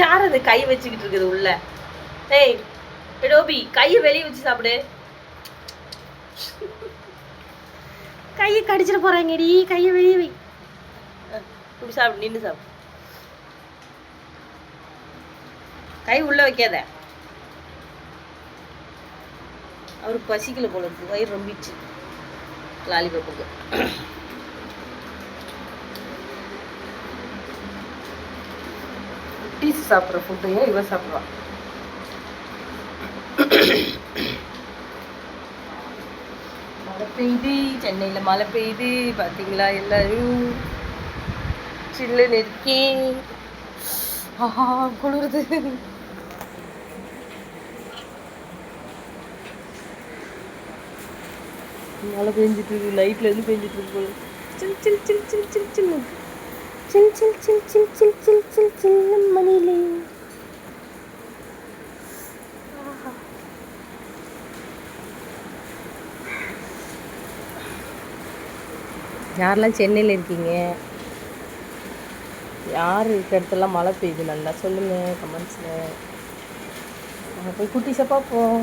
யார் அது கை வச்சுக்கிட்டு இருக்குது உள்ள? ஏய் டோபி கையை வெளியே வச்சு சாப்பிடு. கையை கடிச்சிட போறாங்கடி கையை வெளியே வை. இப்படி சாப்பிடு நின்று சாப்பிடு. கை உள்ள வைக்காத. அவருக்கு பசிக்கல போல இருக்கு வயிறு ரொம்பிச்சு லாலிபப்புக்கு குட்டீஸ் சாப்பிட்ற ஃபுட்டையும் இவ சாப்பிடுவான் மழை பெய்யுது சென்னையில் மழை பெய்யுது பார்த்தீங்களா எல்லாரும்? சில்லுன்னு இருக்கே ஆஹா குளிருது. மழை பெஞ்சிட்டு இருக்கு நைட்ல இருந்து பெஞ்சிட்டு இருக்கு போல. சில் சில் சில் சில் சில் சில் சில் சில் சில் சில் சில் சில் சில் சில்லும் மணிலே. யாரெல்லாம் சென்னையில் இருக்கீங்க? யார் இருக்கிற இடத்துல மழை பெய்யுது நல்லா சொல்லுங்கள் கமெண்ட்ஸில் நாங்கள் போய் குட்டிஸை பார்ப்போம்.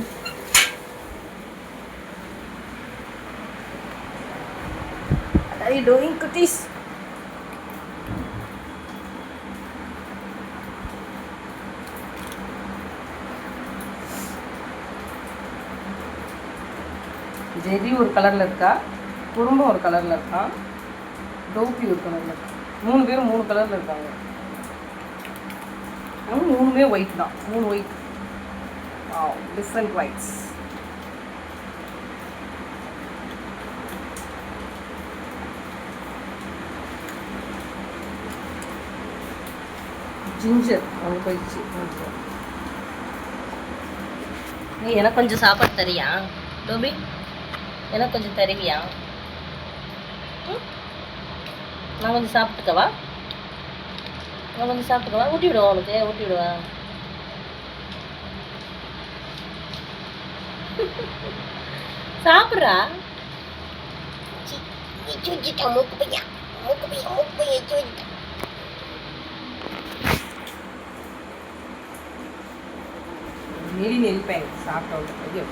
ஐ டூயிங் குட்டீஸ்? ஜெரி ஒரு கலரில் இருக்கா? குறும்பம் ஒரு கலரில் இருக்கான் டோப்பி ஒரு கலரில் இருக்கா? மூணு பேரும் மூணு கலரில் இருக்காங்க. மூணுமே ஒயிட் தான். மூணு ஒயிட் டிஃப்ரெண்ட் ஒயிட்ஸ் ஜிஞ்சர் அவங்க போயிடுச்சு. நீ எனக்கு கொஞ்சம் சாப்பாடு தரியா? டோபி? எனக்கு கொஞ்சம் தருவியா? நான் கொஞ்சம் சாப்பிட்டுக்கவா? நான் கொஞ்சம் சாப்பிட்டுக்கவா? ஊட்டி விடுவா உனக்கு? ஊட்டி விடுவா? சாப்பிட்றா? மூக்கு பையா. மூக்கு பையா மூக்கு பையா சூச்சிட்டா நெறி நெரிப்பேன் சாப்பிட்ட ஐயோ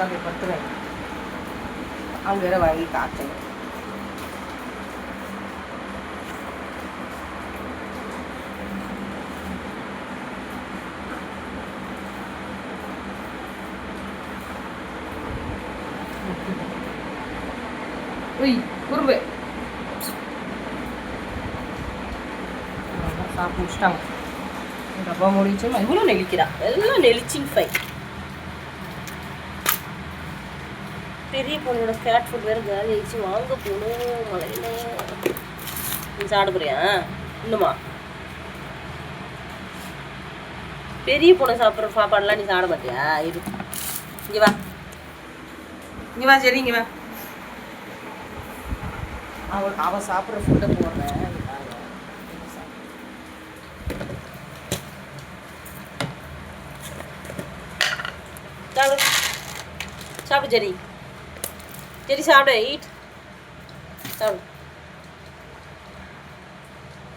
ഉണ്ടാക്കി പത്ത് അങ്ങനെ വഴി കാച്ചണം Uy, kurve. சாப்பிட்டு முடிச்சிட்டோம் டப்பா முடிச்சோம் இவ்வளோ நெளிக்கிறா எல்லாம் நெளிச்சிங் ஃபைவ் பெரிய பொண்ணோட ஃபேட் ஃபுட் வேறு காலி ஆயிடுச்சு வாங்க போகணும் மழையில. நீ சாப்பிட போறியா இன்னுமா பெரிய பொண்ணை சாப்பிட்ற சாப்பாடுலாம் நீ சாப்பிட மாட்டியா? இரு. இங்கே வா. இங்கே வா சரி இங்கே வா. அவள் அவள் சாப்பிட்ற ஃபுட்டை போடுறேன் சாப்பிடு. சரி சரி சாப்பிட ஈட் சாப்பிடு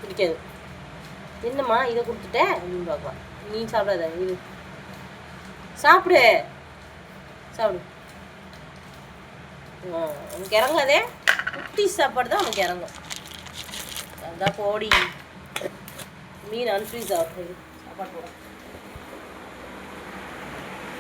பிடிக்காது என்னம்மா இதை கொடுத்துட்டேன் அப்படின்னு பார்க்கலாம் நீ சாப்பிடாத இது சாப்பிடு சாப்பிடு ஆ, உனக்கு இறங்காதே குட்டி சாப்பாடு தான் உனக்கு இறங்கும் அதான் போடி மீன் அன்ஃப்ரீஸ் ஆகும் சாப்பாடு போட